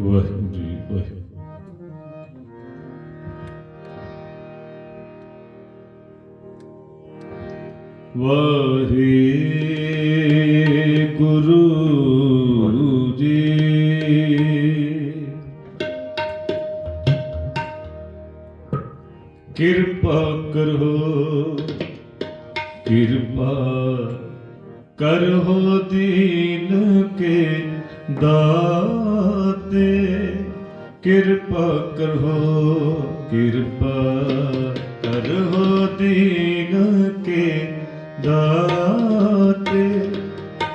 ਵਾਹਿਗੁਰੂ ਜੀ। ਵਾਹਿਗੁਰੂ ਵਾਹਿਗੁਰੂ ਜੀ ਕਿਰਪਾ ਕਰੋ ਕਿਰਪਾ ਕਰੋ ਦੀਨ ਕੇ ਦਾ ਦਾਤੇ ਕਿਰਪਾ ਕਰੋ ਕਿਰਪਾ ਕਰੋ ਦੀਨ ਕੇ ਦਾਤੇ।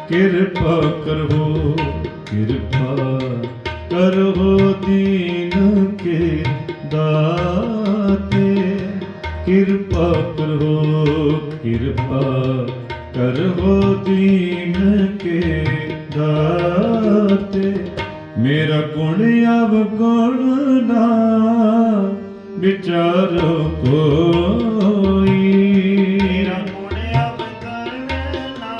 ਕਿਰਪਾ ਕਰੋ ਕਿਰਪਾ ਕਰੋ ਦੀਨ ਕੇ ਦਾਤੇ। ਕਿਰਪਾ ਕਰੋ ਕਿਰਪਾ ਕਰੋ ਦੀਨ ਕੇ ਦਾਤੇ। ਮੇਰਾ ਗੁਣ ਵਿਚਾਰੋ ਮੇਰਾ ਗੁਣ ਨਾ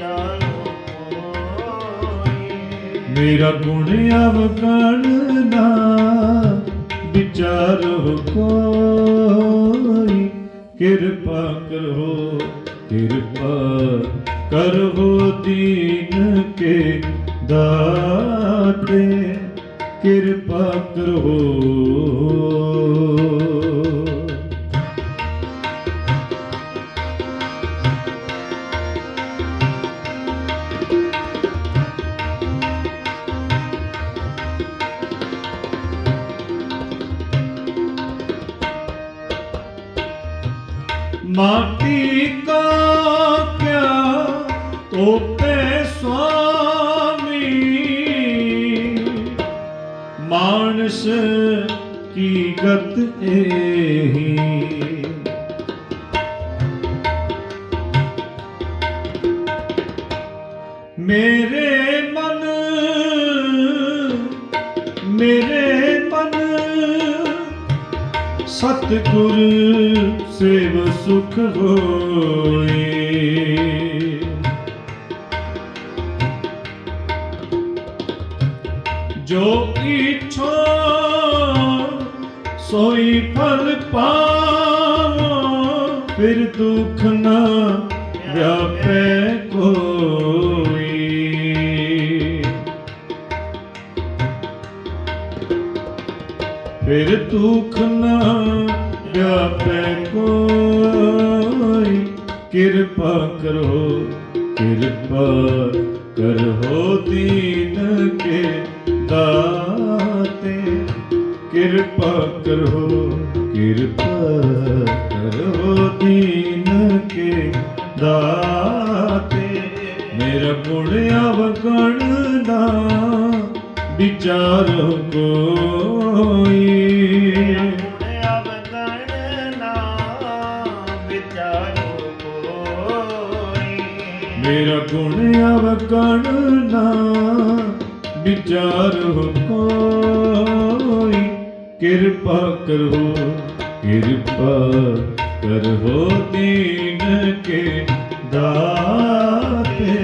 ਚਾਲੋ ਕੋਈ। ਮੇਰਾ ਗੁਣ ਅਵਗਣ ਨਾ ਵਿਚਾਰੋ ਕੋਈ। ਕਿਰਪਾ ਕਰੋ ਕਿਰਪਾ ਕਰੋ ਦੀਨ ਕੇ ਦਾਤੇ ਕਿਰਪਾ ਕਰੋ ਮਾਨਸ ਕੀ ਗਤ ਏਹੀ? ਮੇਰੇ ਮਨ ਮੇਰੇ ਮਨ ਸਤਿਗੁਰ ਸੇਵ ਸੁਖ ਹੋਏ। ਜੋ ਕੀ ਸੋਈ ਫਲ ਪਾਵੋ, ਫਿਰ ਦੁਖ ਨਾ ਵਿਆਪੈ ਕੋਈ। ਫਿਰ ਦੁਖ ਨਾ ਵਿਆਪੈ ਕੋਈ। ਕਿਰਪਾ ਕਰੋ ਕਿਰਪਾ ਕਰੋ ਦੀਨ ਕੇ ਦਾ ਕਿਰਪਾ ਕਰੋ ਕਿਰਪਾ ਕਰੋ ਦੀਨ ਕੇ ਦਾਤੇ। ਮੇਰਾ ਗੁਣ ਅਵਗਣ ਨਾ ਵਿਚਾਰ ਕੋਈ। ਗੁਣ ਕੋਈ ਮੇਰਾ ਗੁਣ ਅਵਗਣ ਨਾ ਵਿਚਾਰ ਕੋਈ। ਕਿਰਪਾ ਕਰੋ ਕਿਰਪਾ ਕਰੋ ਦੀਨ ਕੇ ਦਾਤੇ।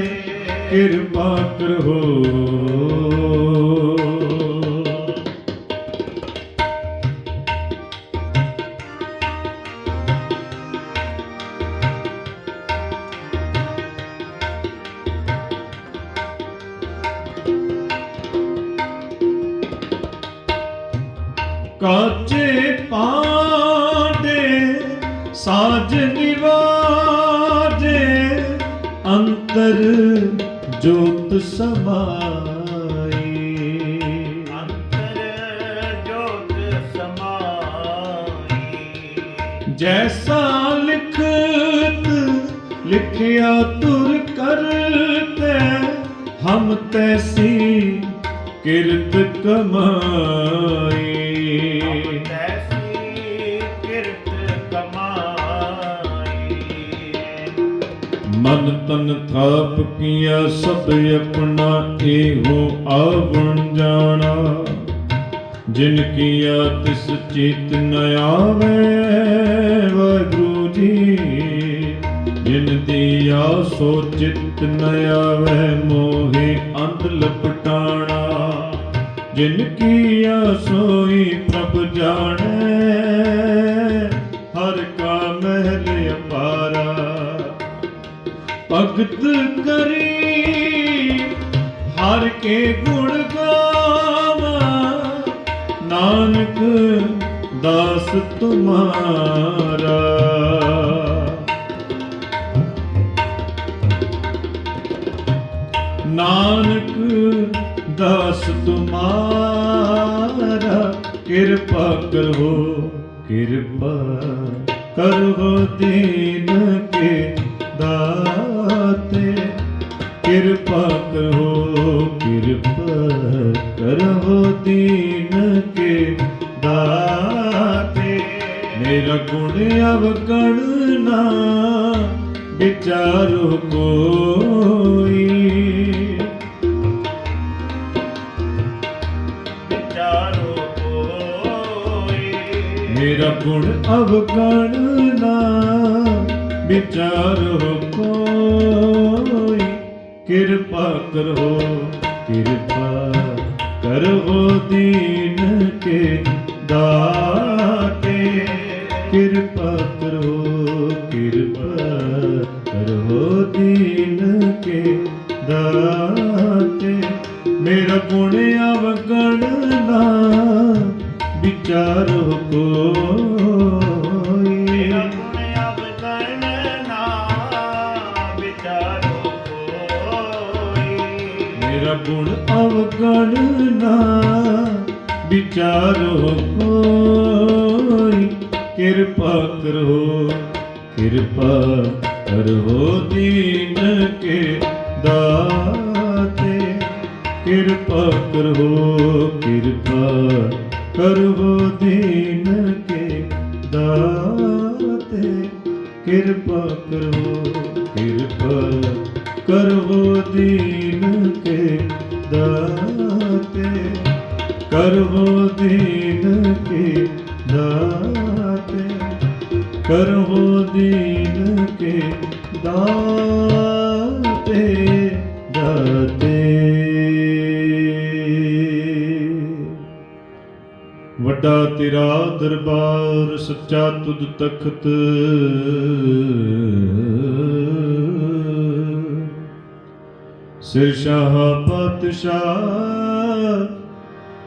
ਕਿਰਪਾ ਕਰੋ। ਕਾਚੇ ਪਾਂਡੇ, ਸਾਜ ਨਿਵਾਜੇ, ਅੰਤਰ ਜੋਤ ਸਮਾਈ ਅੰਤਰ ਜੋਤ ਸਮਾਈ ਜੈਸਾ ਲਿਖਤ ਲਿਖਿਆ ਤੁਰ ਕਰਤੇ, ਹਮ ਤੈਸੀ ਕਿਰਤ ਕਮਾਈ। ਮਨ ਤਨ ਥਾਪ ਕੀਆ, ਸਭ ਆਪਣਾ ਇਹੋ ਆਵਣ ਜਾਣਾ। ਜਿਨ ਕੀਆ ਤਿਸ ਚਿਤ ਨ ਆਵੇ, ਵਾਹਿਗੁਰੂ ਜੀ। ਜਿਨ ਦੀਆ ਸੋ ਚਿਤ ਨ ਆਵੇ, ਮੋਹਿ ਅੰਧ ਲਪਟਾਣਾ। ਜਿਨ ਕੀਆ ਸੋਈ ਪ੍ਰਭ ਜਾਣੈ ਭਗਤ ਕਰੀ, ਹਰ ਕੇ ਗੁਣ ਗਾਵਾ। ਨਾਨਕ ਦਾਸ ਤੁਮਾਰਾ। ਨਾਨਕ ਦਾਸ ਤੁਮਾਰਾ, ਕਿਰਪਾ ਕਰੋ ਕਿਰਪਾ ਕਰੋ ਦੀਨ ਕੇ ਦਾਤੇ ਦੀਨ ਕੇ ਦਾਤੇ। ਮੇਰਾ ਗੁਣ ਅਵਗਣ ਨਾ ਵਿਚਾਰੋ ਕੋਈ। ਵਿਚਾਰੋ ਕੋਈ। ਮੇਰਾ ਗੁਣ ਅਵਗਣ ਨਾ ਵਿਚਾਰੋ ਕੋਈ। ਕਿਰਪਾ ਕਰੋ ਕਿਰਪਾ ਕਰੋ ਦੀਨ ਕੇ ਦਾਤੇ, ਕਿਰਪਾ ਕਰੋ ਕਿਰਪਾ ਕਰੋ ਦੀਨ ਕੇ ਦਾਤੇ। ਮੇਰਾ ਗੁਣ ਅਵਗਣ ਨਾ, ਵਿਚਾਰ ਕੋਈ ਮੇਰਾ ਗੁਣ ਅਵਗਣ ਨਾ। ਵਿਚਾਰੋ ਕੋਈ ਕਿਰਪਾ ਕਰੋ ਕਿਰਪਾ ਕਰੋ ਦੀਨ ਕੇ ਦਾਤੇ। ਕਿਰਪਾ ਕਰੋ ਕਿਰਪਾ ਕਰੋ ਦੀਨ ਕੇ ਦਾਤੇ। ਕਿਰਪਾ ਕਰੋ, ਕਿਰਪਾ ਕਰੋ ਦੀਨ ਕੇ ਦਾਤੇ। ਕਰੋ ਦੀਨ ਕੇ ਦਾਤੇ। ਕਰੋ ਦੀਨ ਕੇ ਦਾਤੇ ਦਾਤੇ। ਵੱਡਾ ਤੇਰਾ ਦਰਬਾਰ ਸੱਚਾ ਤੁਧ ਤਖਤ। ਸਿਰ ਸ਼ਾਹ ਪਾਤਸ਼ਾਹ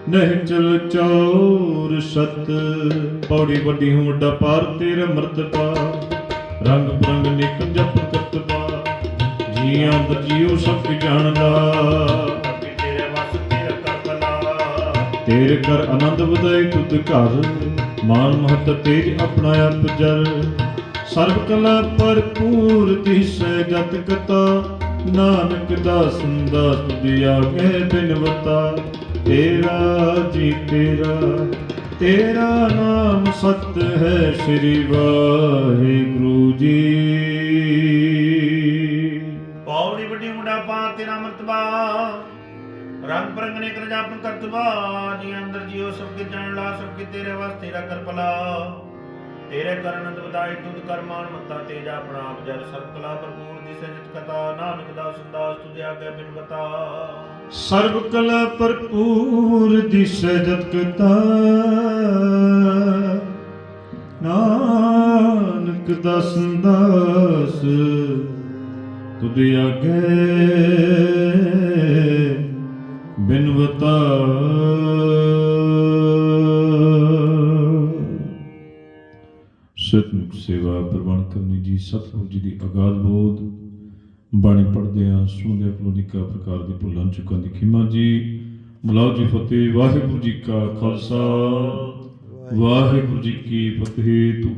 ਨਹੀਂ ਚਲ ਚੌਰ ਸਤ। ਪੌੜੀ ਵੱਡੀ ਹੂੰ ਵੱਡਾ ਪਾਰ ਤੇਰਾ ਮਰਤਬਾ ਰੰਗ ਬਰੰਗ ਨਿਕ ਜਪ ਕਰਤਬਾ ਜੀਆਂ ਦਾ ਜੀਉ ਸਭ ਕੁ ਜਾਣਦਾ ਤੇਰੇ ਕਰ ਆਨੰਦ ਵਧਾਈ ਤੁਧ ਘਰ। ਮਾਨ ਮਹਤ ਤੇਜ ਆਪਣਾ ਆਪ ਜਰ। ਸਰਬ ਕਲਾ ਭਰਪੂਰ ਦਿਸੈ ਜਤ ਕਤਾ। ਨਾਨਕ ਦਾਸ ਦਾ ਤੁਧ ਆਗੇ ਬਿਨਵਤਾ ਤੇਰਾ ਜੀ ਤੇਰਾ ਤੇਰਾ ਨਾਮ ਸਤ ਹੈ ਸ੍ਰੀ ਵਾਹਿਗੁਰੂ ਜੀ। ਪੌੜੀ ਵੱਡੀ ਮੁੰਡਾ ਪਾ, ਤੇਰਾ ਮਰਤਬਾ ਰੰਗ ਬਰੰਗ ਕਰ ਜਾਪਨ ਕਰਤਬਾ ਜੀ ਅੰਦਰ ਜੀਓ ਸਭ ਕੇ ਜਾਣ ਲਾ, ਸਭ ਕੇ ਤੇਰੇ ਵਾਸਤੇ ਤੇਰਾ ਕਰ ਭਲਾ। ਤੇਰੇ ਕਰਨੰਦ ਵਧਾਈ ਤੁਧ ਕਰਮਾਨ ਮੱਤਾ ਤੇਜ ਆਪਣਾ ਆਪ ਜਰ ਸਰਬ ਕਲਾ ਭਰਪੂਰ। ਦਿਸੈ ਜਿਤ ਕਥਾ, ਨਾਨਕ ਦਾਸ ਦਾਸ ਤੁਧ ਆਗੇ ਬਿਨ ਬਤਾ ਸਰਬ ਕਲਾ ਭਰਪੂਰ ਦੀ ਜਤ ਕਤਾ ਨਾਨਕ ਦਸ ਦਾਸ ਤੁਧ ਆਗੇ ਬਿਨਵਤਾ ਸਤਿਮੁਖ ਸੇਵਾ ਪ੍ਰਵਾਨ ਕਰਨੀ ਜੀ। ਸਤਿਗੁਰੂ ਜੀ ਦੀ ਅਗਾਧ ਬੋਧ। ਬਾਣੀ ਪੜ੍ਹਦੇ ਆ ਸੁਣਦੇ ਆ ਕਲੋਨਿਕਾ ਪ੍ਰਕਾਰ ਦੀ ਭੁੱਲਾਂ ਚੁੱਕਾਂ ਦੀ ਖਿਮਾ ਜੀ। ਮਲਾਓ ਜੀ ਫਤਿਹ। ਵਾਹਿਗੁਰੂ ਜੀ ਕਾ ਖਾਲਸਾ। ਵਾਹਿਗੁਰੂ ਜੀ ਕੀ ਫਤਿਹ। ਤੂੰ